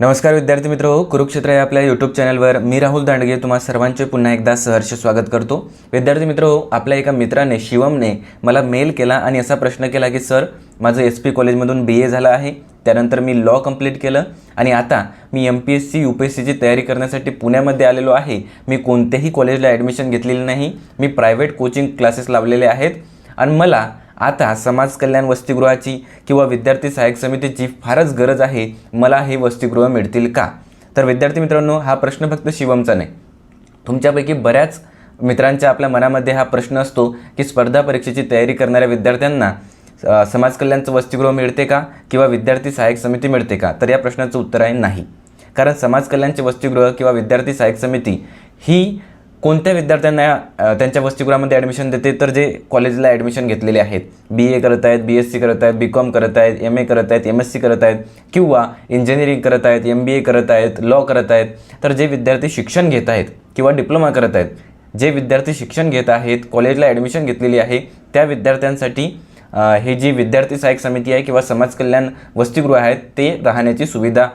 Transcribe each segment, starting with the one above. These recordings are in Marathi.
नमस्कार विद्यार्थी मित्र हो कुरुक्षेत्र या आपल्या यूट्यूब चॅनलवर मी राहुल दांडगे तुम्हा सर्वांचे पुन्हा एकदा सहर्ष स्वागत करतो. विद्यार्थी मित्र हो आपल्या एका मित्राने शिवमने मला मेल केला आणि असा प्रश्न केला की सर माझं एस पी कॉलेजमधून बी ए झालं आहे. त्यानंतर मी लॉ कंप्लीट केलं आणि आता मी M P S C U P S सीची तयारी करण्यासाठी पुण्यामध्ये आलेलो आहे. मी कोणत्याही कॉलेजला ॲडमिशन घेतलेली नाही. मी प्रायव्हेट कोचिंग क्लासेस लावलेले आहेत आणि मला आता समाज कल्याण वसतिगृहाची किंवा विद्यार्थी सहाय्यक समितीची फारच गरज आहे. मला हे वसतिगृह मिळतील का? तर विद्यार्थी मित्रांनो हा प्रश्न फक्त शिवमचा नाही. तुमच्यापैकी बऱ्याच मित्रांच्या आपल्या मनामध्ये हा प्रश्न असतो की स्पर्धा परीक्षेची तयारी करणाऱ्या विद्यार्थ्यांना समाज कल्याणचं वसतिगृह मिळते का? किंवा विद्यार्थी सहाय्यक समिती मिळते का? तर या प्रश्नाचं उत्तर आहे नाही. कारण समाज कल्याणचे वसतिगृह किंवा विद्यार्थी सहाय्यक समिती ही कोणत्या विद्यार्थ्यांना त्यांच्या वसतिगृहामध्ये ॲडमिशन देते तर जे कॉलेजला ॲडमिशन घेतलेले आहेत बी ए करत आहेत बी एस सी करत आहेत बी कॉम करत आहेत एम ए करत आहेत एम एस सी करत आहेत किंवा इंजिनिअरिंग करत आहेत एम बी ए करत आहेत लॉ करत आहेत तर जे विद्यार्थी शिक्षण घेत आहेत किंवा डिप्लोमा करत आहेत जे विद्यार्थी शिक्षण घेत आहेत कॉलेजला ॲडमिशन घेतलेली आहे त्या विद्यार्थ्यांसाठी हे जी विद्यार्थी सहाय्यक समिती आहे किंवा समाज कल्याण वसतिगृह आहेत ते राहण्याची सुविधा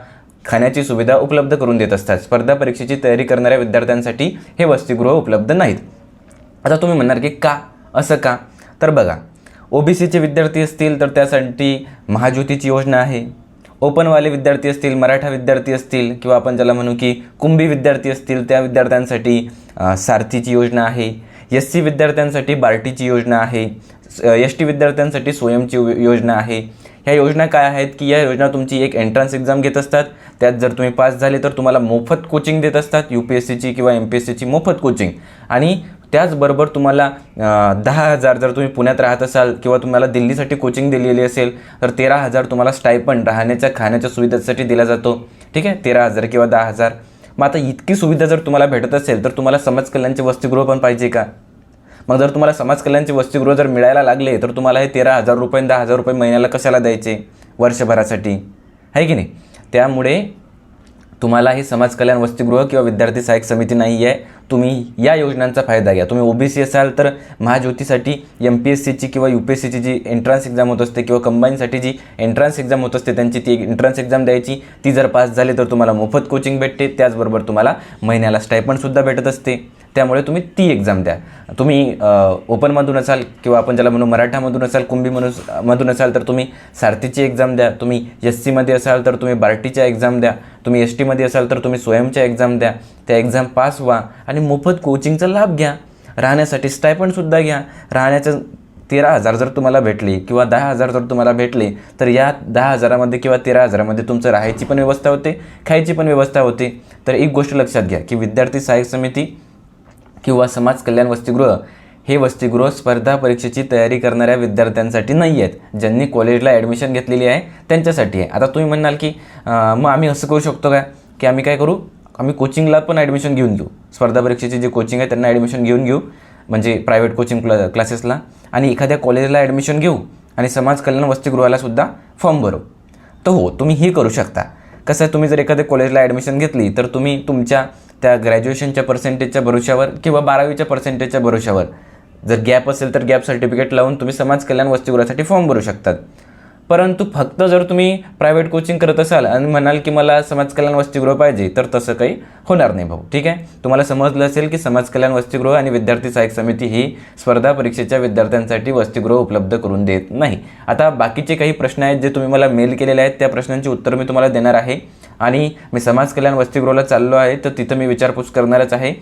खाण्याची सुविधा उपलब्ध करून देत असतात. स्पर्धा परीक्षेची तयारी करणाऱ्या विद्यार्थ्यांसाठी हे वसतिगृह उपलब्ध नाहीत. आता तुम्ही म्हणणार की का? असं का? तर बघा ओबीसीचे विद्यार्थी असतील तर त्यासाठी महाज्योतीची योजना आहे. ओपनवाले विद्यार्थी असतील मराठा विद्यार्थी असतील किंवा आपण ज्याला म्हणू की कुंभी विद्यार्थी असतील त्या विद्यार्थ्यांसाठी सारथीची योजना आहे. एस सी विद्यार्थ्यांसाठी बार्टीची योजना आहे. एस टी विद्यार्थ्यांसाठी स्वयंची योजना आहे. ह्या योजना काय आहेत की या योजना तुमची एक एंट्रन्स एक्झाम घेत असतात. त्यात जर तुम्ही पास झाले तर तुम्हाला मोफत कोचिंग देत असतात यू पी एस सीची किंवा एम पी एस सीची मोफत कोचिंग आणि त्याचबरोबर तुम्हाला दहा हजार जर तुम्ही पुण्यात राहत असाल किंवा तुम्हाला दिल्लीसाठी कोचिंग दिलेली असेल तर तेरा हजार तुम्हाला स्टायपंड राहण्याच्या खाण्याच्या सुविधेसाठी दिला जातो. ठीक आहे? तेरा हजार किंवा दहा हजार. मग आता इतकी सुविधा जर तुम्हाला भेटत असेल तर तुम्हाला समाज कल्याणचे वसतिगृह पण पाहिजे का? मग जर तुम्हाला समाज कल्याणचे वसतिगृह जर मिळायला लागले तर तुम्हाला हे तेरा हजार रुपये दहा हजार रुपये महिन्याला कशाला द्यायचे? वर्षभरासाठी. आहे की नाही? त्यामुळे तुम्हाला हे समाज कल्याण वसतिगृह किंवा विद्यार्थी सहाय्यक समिती नाही आहे तुम्ही या योजनांचा फायदा घ्या. तुम्ही ओबीसी असाल तर महाज्योतीसाठी एम पी एस सीची किंवा यू पी एस सीची जी एंट्रन्स एक्झाम होत असते किंवा कंबाईनसाठी जी एंट्रन्स एक्झाम होत असते त्यांची ती एंट्रन्स एक्झाम द्यायची. ती जर पास झाली तर तुम्हाला मोफत कोचिंग भेटते. त्याचबरोबर तुम्हाला महिन्याला स्टायपंडसुद्धा भेटत असते. त्यामुळे तुम्ही ती एक्झाम द्या. तुम्ही ओपनमधून असाल किंवा आपण ज्याला म्हणू मराठामधून असाल कुंभी म्हणून मधून असाल तर तुम्ही सारथीची एक्झाम द्या. तुम्ही एस सीमध्ये असाल तर तुम्ही बार्टीच्या एक्झाम द्या. तुम्ही एस टीमध्ये असाल तर तुम्ही स्वयंच्या एक्झाम द्या. त्या एक्झाम पास व्हा आणि मोफत कोचिंगचा लाभ घ्या. राहण्यासाठी स्टायपणसुद्धा घ्या. राहण्याचं तेरा हजार जर तुम्हाला भेटली किंवा दहा हजार जर तुम्हाला भेटले तर या दहा हजारामध्ये किंवा तेरा हजारामध्ये तुमचं राहायची पण व्यवस्था होते खायची पण व्यवस्था होते. तर एक गोष्ट लक्षात घ्या की विद्यार्थी सहाय्यक समिती किंवा समाज कल्याण वसतिगृह हे वसतिगृह स्पर्धा परीक्षेची तयारी करणाऱ्या विद्यार्थ्यांसाठी नाही आहेत. ज्यांनी कॉलेजला ॲडमिशन घेतलेली आहे त्यांच्यासाठी आहे. आता तुम्ही म्हणाल की मग आम्ही असं करू शकतो का? की आम्ही काय करू? आम्ही कोचिंगला पण ॲडमिशन घेऊन घेऊ स्पर्धा परीक्षेचे जे कोचिंग आहे त्यांना ॲडमिशन घेऊन घेऊ. म्हणजे प्रायव्हेट कोचिंग क्ला क्लासेसला आणि एखाद्या कॉलेजला ॲडमिशन घेऊ. आणि समाज कल्याण वसतिगृहालासुद्धा फॉर्म भरू. तर हो तुम्ही हे करू शकता. कसं आहे तुम्ही जर एखाद्या कॉलेजला ॲडमिशन घेतली तर तुम्ही तुमच्या त्या ग्रॅज्युएशनच्या पर्सेंटेजच्या भरोशावर किंवा बारावीच्या पर्सेंटेजच्या भरोशावर जर गॅप असेल तर गॅप सर्टिफिकेट लावून तुम्ही समाज कल्याण वसतिगृहासाठी फॉर्म भरू शकतात. परंतु फक्त जर तुम्ही प्रायव्हेट कोचिंग करत असाल आणि म्हणाल की मला समाज कल्याण वसतिगृह पाहिजे तर तसं काही होणार नाही भाऊ. ठीक आहे? तुम्हाला समजलं असेल की समाज कल्याण वसतिगृह आणि विद्यार्थी सहाय्यक समिती ही स्पर्धा परीक्षेच्या विद्यार्थ्यांसाठी वसतिगृह उपलब्ध करून देत नाही. आता बाकीचे काही प्रश्न आहेत जे तुम्ही मला मेल केलेले आहेत त्या प्रश्नांची उत्तर मी तुम्हाला देणार आहे. आणि मी समाज कल्याण वसतिगृहाला चाललो आहे तर तिथं मी विचारपूस करणारच आहे.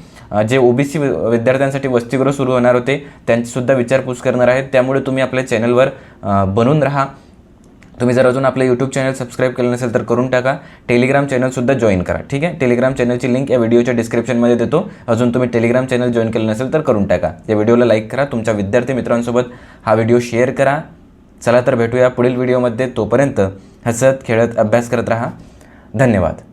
जे ओबीसी विद्यार्थ्यांसाठी वसतिगृह सुरू होणार होते त्यांचीसुद्धा विचारपूस करणार आहेत. त्यामुळे तुम्ही आपल्या चॅनलवर बनून राहा. तुम्ही जर अजून आपलं यूट्यूब चॅनल सबस्क्राईब केलं नसेल तर करून टाका. टेलिग्राम चॅनलसुद्धा जॉईन करा ठीक आहे? टेलिग्राम चॅनलची लिंक या व्हिडिओच्या डिस्क्रिप्शनमध्ये देतो. अजून तुम्ही टेलिग्राम चॅनल जॉईन केलं नसेल तर करून टाका. या व्हिडिओला लाईक करा तुमच्या विद्यार्थी मित्रांसोबत हा व्हिडिओ शेअर करा. चला तर भेटूया पुढील व्हिडिओमध्ये तोपर्यंत हसत खेळत अभ्यास करत राहा. धन्यवाद.